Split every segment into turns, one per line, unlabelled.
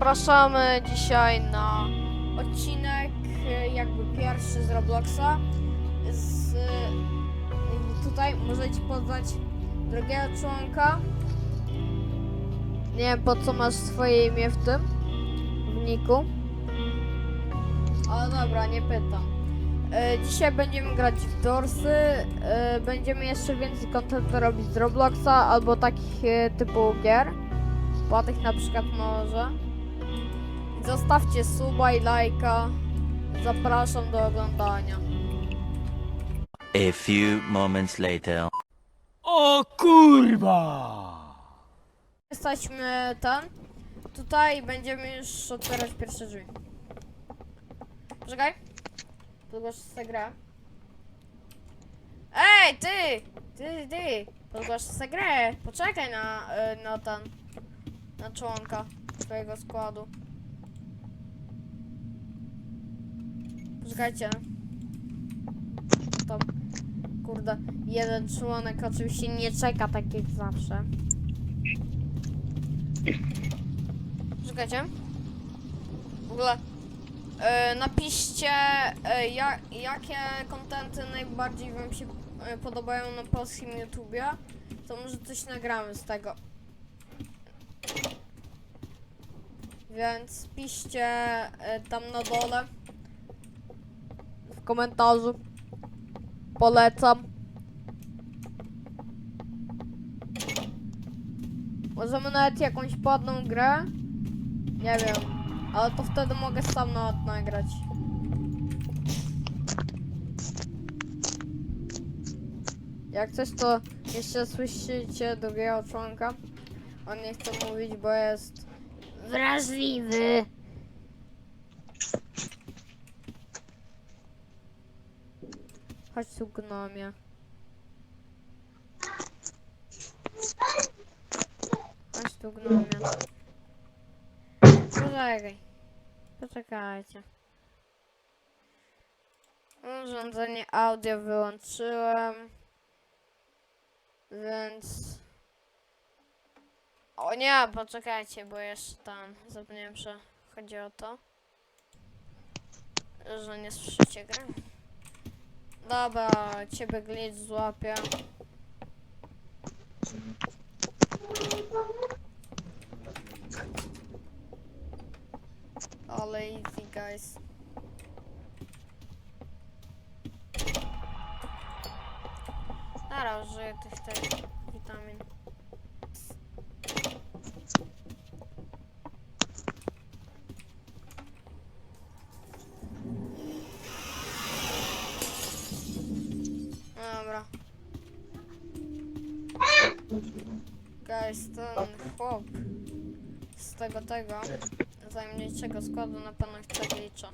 Zapraszamy dzisiaj na odcinek e, jakby pierwszy z Robloxa. Z, e, tutaj możecie poznać drugiego członka. Nie wiem po co masz swoje imię w tym, w niku. Ale dobra, nie pytam. E, Dzisiaj będziemy grać w Dorsy. Będziemy jeszcze więcej kontentu robić z Robloxa albo takich typu gier. Płatych na przykład może. Zostawcie suba i lajka. Zapraszam do oglądania.
A few moments later.
O kurwa!
Jesteśmy ten. Tutaj będziemy już otwierać pierwsze drzwi. Poczekaj. Podgłoszę sobie grę. Ej, ty! Ty, ty! Podgłoszę sobie grę. Poczekaj na, y, na ten. Na członka twojego składu. Poczekajcie. To, kurde, jeden członek oczywiście nie czeka tak jak zawsze. Czekajcie. W ogóle e, napiszcie e, ja, jakie kontenty najbardziej wam się e, podobają na polskim YouTubie. To może coś nagramy z tego. Więc piszcie e, tam na dole komentarzu. Polecam. Możemy nawet jakąś płatną grę? Nie wiem, ale to wtedy mogę sam nawet nagrać. Jak coś to jeszcze słyszycie drugiego członka. On nie chce mówić, bo jest wrażliwy. Chodź tu gnomie. Chodź tu gnomie. Poczekaj. Poczekajcie. Urządzenie audio wyłączyłem. Więc... O nie, poczekajcie, bo jeszcze tam zapomniałem, że chodzi o to. Że nie słyszycie gry. Dobra, ciebie glitch złapie. Ale easy, guys. Użyję tych, tych witamin. Chłop z tego tego tajemniczego składu na pewno chce glitcha.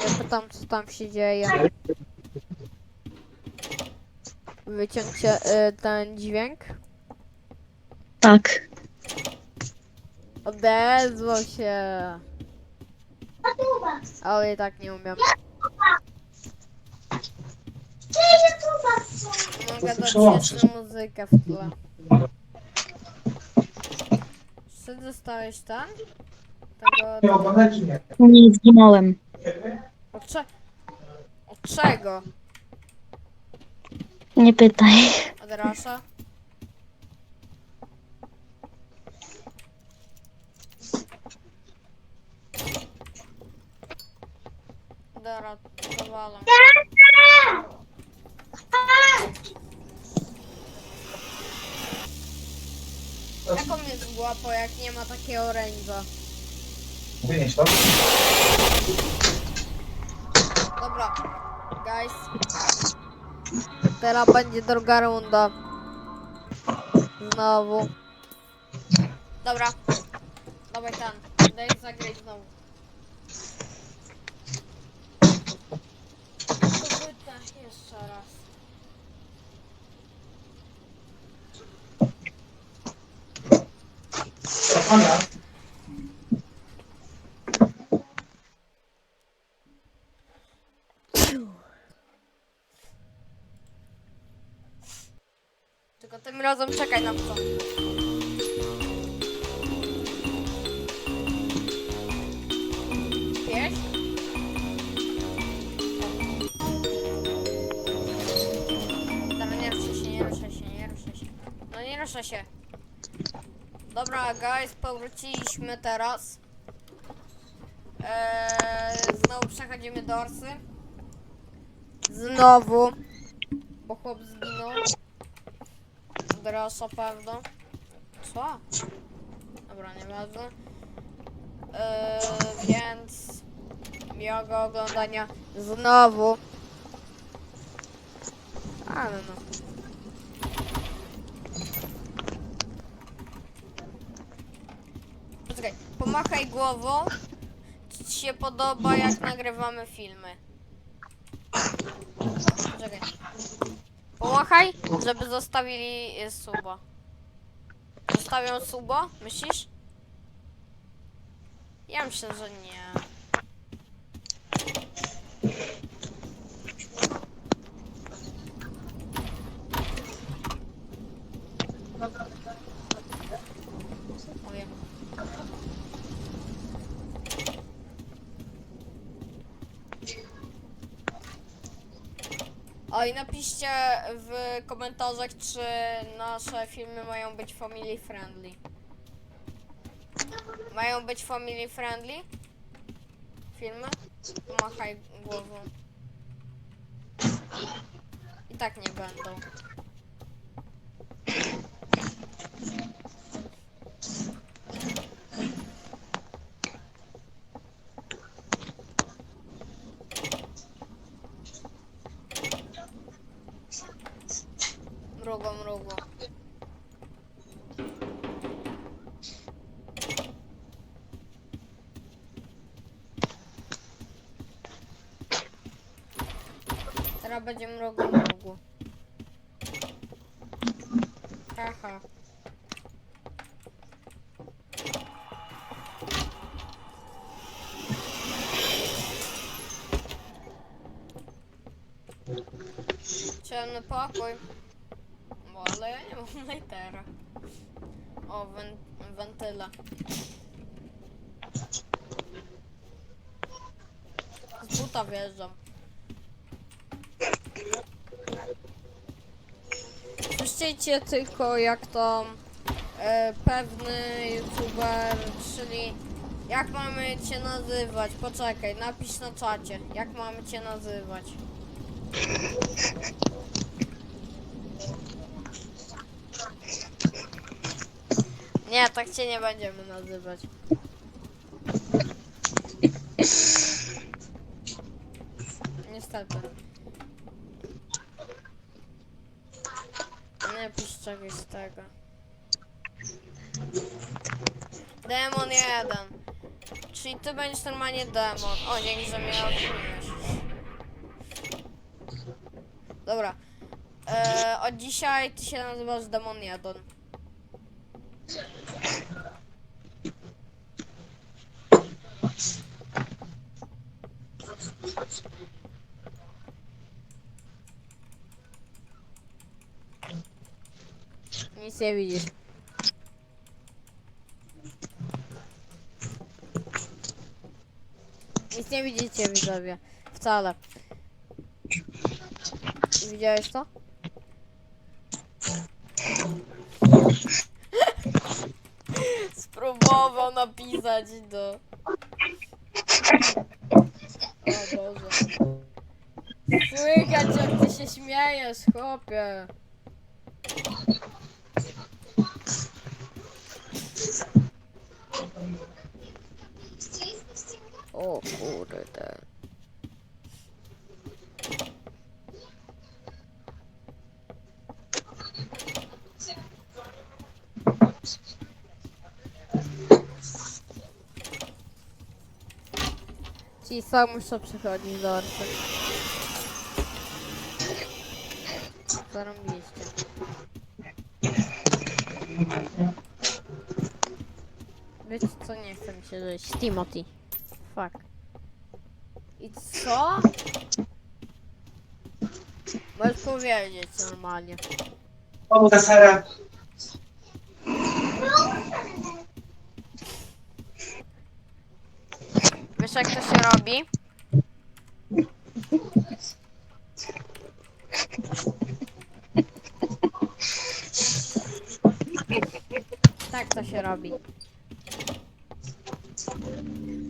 Nie pytam co tam się dzieje. Wyciągcie y, ten dźwięk.
Tak.
Odezwał się. Ale i tak nie umiem. Mogę dać jeszcze muzykę w tle. Czy dostałeś ten? Tego...
Nie zginąłem.
Od, cze... Od czego?
Nie pytaj.
Od Rasza? Dobra, dowalam. Jak on jest głapo, jak nie ma takiego oręża?
Wynieś to.
Dobra, guys. Teraz będzie druga runda. Znowu. Dobra. Dawaj ten. Daj zagrać znowu. Ona. Tylko tym
razem
czekaj na to. Wiesz? Się, nie ruszę się, nie ruszę się. No nie ruszę się. Dobra, guys, powróciliśmy teraz. Eee, znowu przechodzimy do Orsy. Znowu. Bo chłop zginął. Drosa pewno. Co? Dobra, nieważne. Eee, więc miłego oglądania znowu. Ale no. Poczekaj, pomachaj głową. Czy ci się podoba, jak nagrywamy filmy? Poczekaj. Pomachaj, żeby zostawili y, suba. Zostawią suba, myślisz? Ja myślę, że nie. O i napiszcie w komentarzach, czy nasze filmy mają być family friendly. Mają być family friendly? Filmy? Machaj głową. I tak nie będą. Teraz będzie mrugo, mrugo. Haha. Ciemny pokój. Bo ale ja nie mam lightera. O, wen wentyla. Z buta wjeżdżam. Słyszycie tylko jak to e, pewny youtuber, czyli jak mamy cię nazywać? Poczekaj, napisz na czacie, jak mamy cię nazywać. Nie, tak cię nie będziemy nazywać. Niestety. Nie pisz czegoś z tego. Demon 1. Czyli ty będziesz normalnie demon. O, dzięki, że mnie odmieniłeś. Dobra. E, od dzisiaj ty się nazywasz Demon 1. Nie widzisz. Nic nie widzicie widzowie. Wcale. Widziałeś to? Spróbował napisać do... O Boże. Słychać jak ty się śmiejesz, chłopie. O kurde. Ci sam muszę przychodzić do co nie chce mi się dojść? Timothy. Fuck. I co? Możesz powiedzieć normalnie.
Pomóż Sara.
Wiesz jak to się robi? Tak to się robi.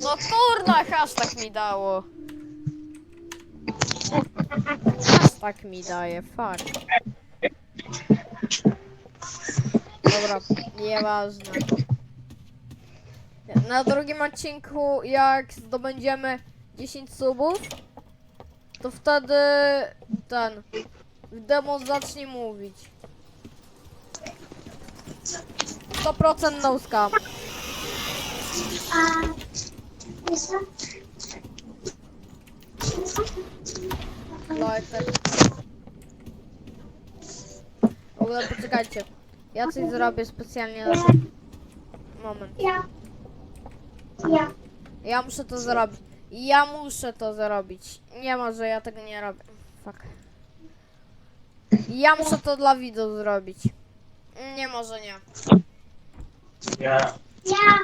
No kurna, hashtag mi dało. Hashtag mi daje, fuck. Dobra, nieważne. Na drugim odcinku, jak zdobędziemy 10 subów, to wtedy ten demon zacznie mówić. 100% no scam. Leute. W ogóle poczekajcie. Ja coś zrobię specjalnie na ten moment.
Ja. Ja.
Ja muszę to zrobić. Ja muszę to zrobić. Nie ma, że ja tego nie robię. Fuck. Ja muszę to dla widzów zrobić. Nie może nie.
Ja.
Ja.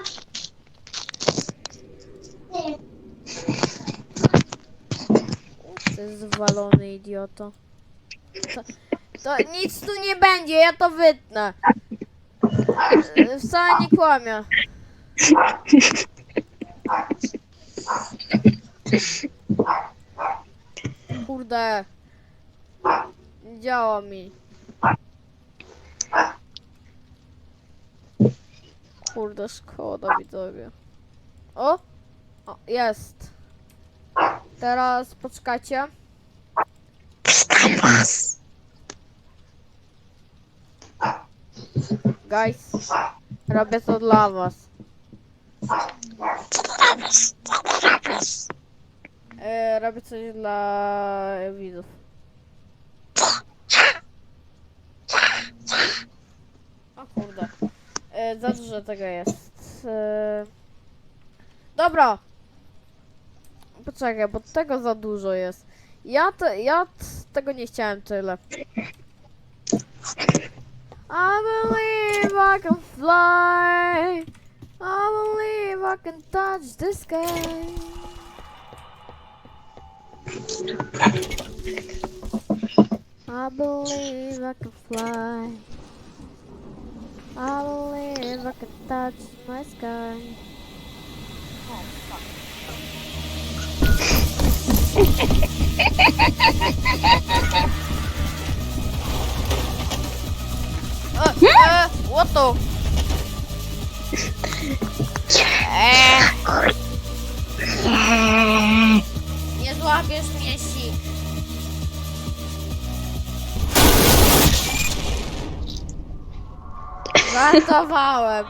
Ty zwalony idioto. To, to nic tu nie będzie, ja to wytnę. Wcale nie kłamię. Kurde. Działa mi. Kurde, szkoda widzowie. O! O, jest. Teraz poczekajcie.
Wstań was.
Guys, robię to dla was.
Co dla was? Co dla was?
E, robię coś dla widzów. O kurde. E, za dużo tego jest. E, dobra. Poczekaj, bo tego za dużo jest. Ja, te, ja tego nie chciałem tyle. I believe I can fly. I believe I can touch the sky. I believe I can fly. I believe I can touch my sky. Oh, fuck. Uh, uh, what the? Eee, nie złapiesz mnie, sik. Żartowałem.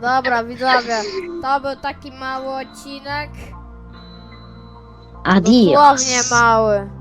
Dobra, widzowie, to był taki mały odcinek.
adios
Dosłownie
é mały.